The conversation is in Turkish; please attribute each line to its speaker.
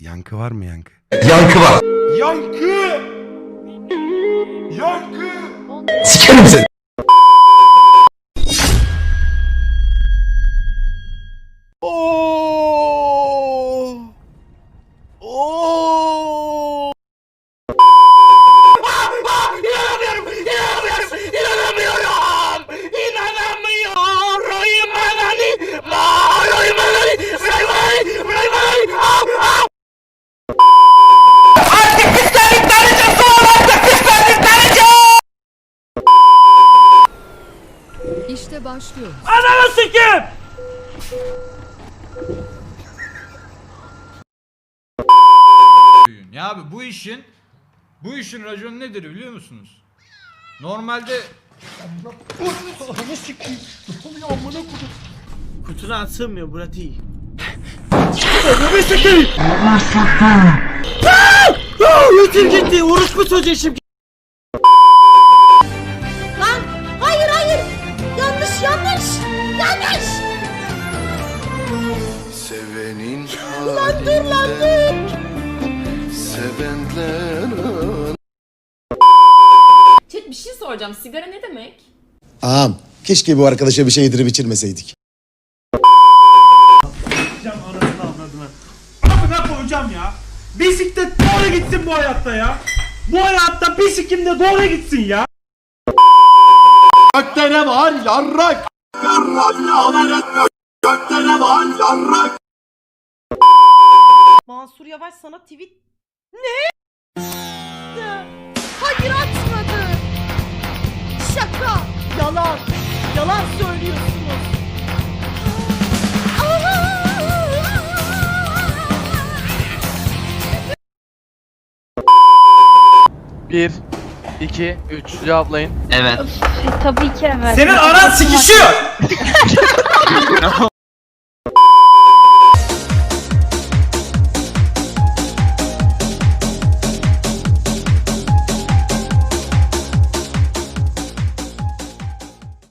Speaker 1: Yankı var mı yankı?
Speaker 2: Yankı var.
Speaker 1: Yankı! Yankı!
Speaker 2: Sikerim seni.
Speaker 3: İşte başlıyor.
Speaker 4: Ananı sikeyim.
Speaker 5: Ya abi bu işin bu işin raconu nedir biliyor musunuz? Normalde
Speaker 4: Kutuna sığmıyor Murat iyi. Yutim gitti, orospu çocuğu şimdi.
Speaker 6: Lan dur lan dur.
Speaker 7: sevenler
Speaker 8: Chat bir şey soracağım. Sigara ne demek?
Speaker 9: Ağam keşke bu arkadaşa bir şey yedirip içirmeseydik.
Speaker 4: anasını avradına. Amına koyacağım ya. Bisiklet doğru gitsin bu hayatta ya. Bu hayatta bisiklim de doğru gitsin ya.
Speaker 7: Gökte ne var yarrak Gökte ne var yarrak
Speaker 6: Mansur Yavaş sana tweet... Ne? Hayır atmadı. Şaka. Yalan. Yalan söylüyorsunuz.
Speaker 10: Bir, iki, üç cevaplayın.
Speaker 11: Tabii ki evet.
Speaker 4: Senin anan sikişiyor.